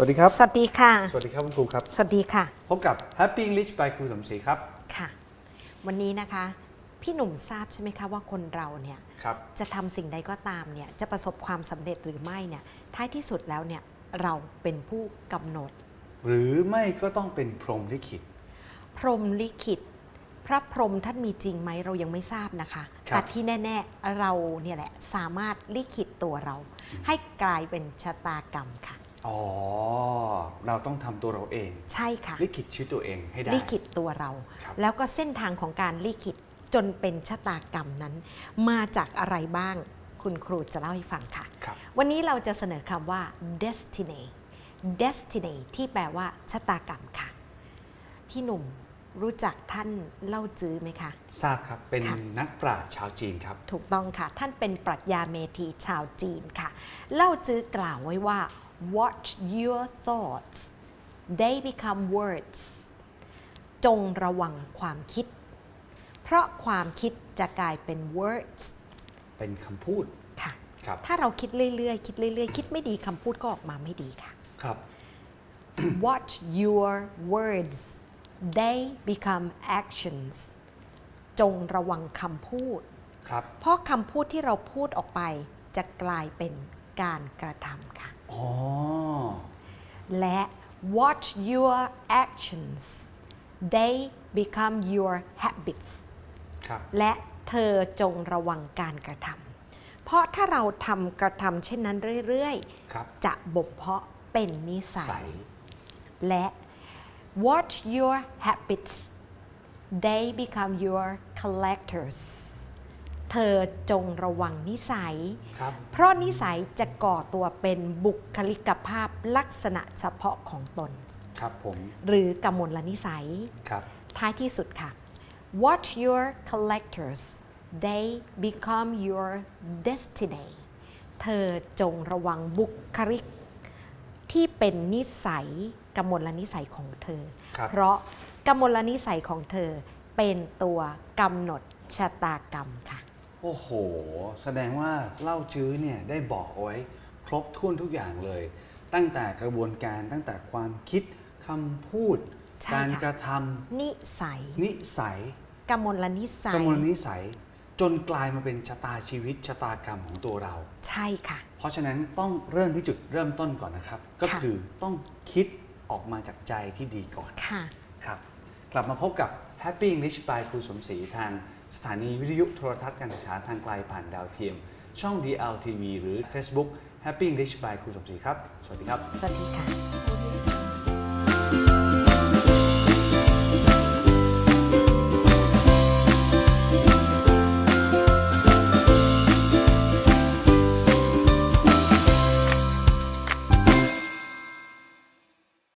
สวัสดีครับ สวัสดีค่ะ สวัสดีครับคุณครูครับ สวัสดีค่ะ พบกับ Happy English by ครูสมศรีครับ ค่ะ วันนี้นะคะ พี่หนุ่มทราบใช่ไหมคะว่าคนเราเนี่ยครับจะทำสิ่งใดก็ตามเนี่ยจะประสบความสำเร็จหรือไม่เนี่ยท้ายที่สุดแล้วเนี่ยเราเป็นผู้กำหนด หรือไม่ก็ต้องเป็นพรหมลิขิต พรหมลิขิต พระพรหมท่านมีจริงไหมเรายังไม่ทราบนะคะครับแต่ที่แน่ ๆ เราเนี่ยแหละสามารถลิขิตตัวเรา ให้กลายเป็นชะตากรรมค่ะ อ๋อ เราต้องทำตัวเราเอง ใช่ค่ะ ลิขิตชีวิตตัวเองให้ได้ ลิขิตตัวเรา ครับ แล้วก็เส้นทางของการลิขิตจนเป็นชะตากรรมนั้น มาจากอะไรบ้างคุณครูจะเล่าให้ฟังค่ะ ครับ วันนี้เราจะเสนอคำว่า destiny destiny ที่แปลว่าชะตากรรมค่ะ พี่หนุ่มรู้จักท่านเล่าจื้อไหมคะ ทราบครับ เป็นค่ะ นักปราชญ์ชาวจีนครับ ถูกต้องค่ะ ท่านเป็นปรัชญาเมธีชาวจีนค่ะ เล่าจื้อกล่าวไว้ว่า watch your thoughts they become words จงระวังความคิด เพราะความคิดจะกลายเป็น words เป็นคำพูดค่ะครับ ถ้าเราคิดเรื่อยๆ คิดเรื่อยๆ คิดไม่ดีคำพูดก็ออกมาไม่ดีค่ะ ครับ watch your words they become actions จงระวังคำพูด ครับ เพราะคำพูดที่เราพูดออกไปจะกลายเป็นการกระทำค่ะ อ๋อ และ watch your actions they become your habits ครับ และเธอจงระวังการกระทำเพราะถ้าเราทำกระทำเช่นนั้นเรื่อยครับ ๆ จะบ่มเพาะเป็นนิสัใส ย และ watch your habits they become your collectors เธอจงระวังนิสัย ครับ เพราะนิสัยจะก่อตัวเป็นบุคลิกภาพลักษณะเฉพาะของตน ครับผม หรือกำมลนิสัย ครับ ท้ายที่สุดค่ะ watch your collectors they become your destiny เธอจงระวังบุคลิก ที่เป็นนิสัยกำมลนิสัยของเธอ ครับ เพราะกำมลนิสัยของเธอเป็นตัวกำหนดชะตากรรมค่ะ โอ้โห แสดงว่าเล่าจื้อเนี่ยได้บอกเอาไว้ครบถ้วนทุกอย่างเลย ตั้งแต่กระบวนการตั้งแต่ความคิดคำพูด ใช่การค่ะ กระทนิสัยำนิสัยกำมลนิสักำยมลนิสัย จนกลายมาเป็นชะตาชีวิตชะตากรรมของตัวเรา ใช่ค่ะ เพราะฉะนั้นต้องเริ่มที่จุดเริ่มต้นก่อนนะครับ ก็ค่ะ คือต้องคิดออกมาจากใจที่ดีก่อนค่ะ ครับ กลับมาพบกับ Happy English by ครูสมศรีทาง สถานีวิทยุโทรทัศน์การศึกษาทางไกลผ่านดาวเทียม ช่อง DLTV หรือ Facebook Happy English by ครูสมศรีครับ สวัสดีครับ สวัสดีค่ะ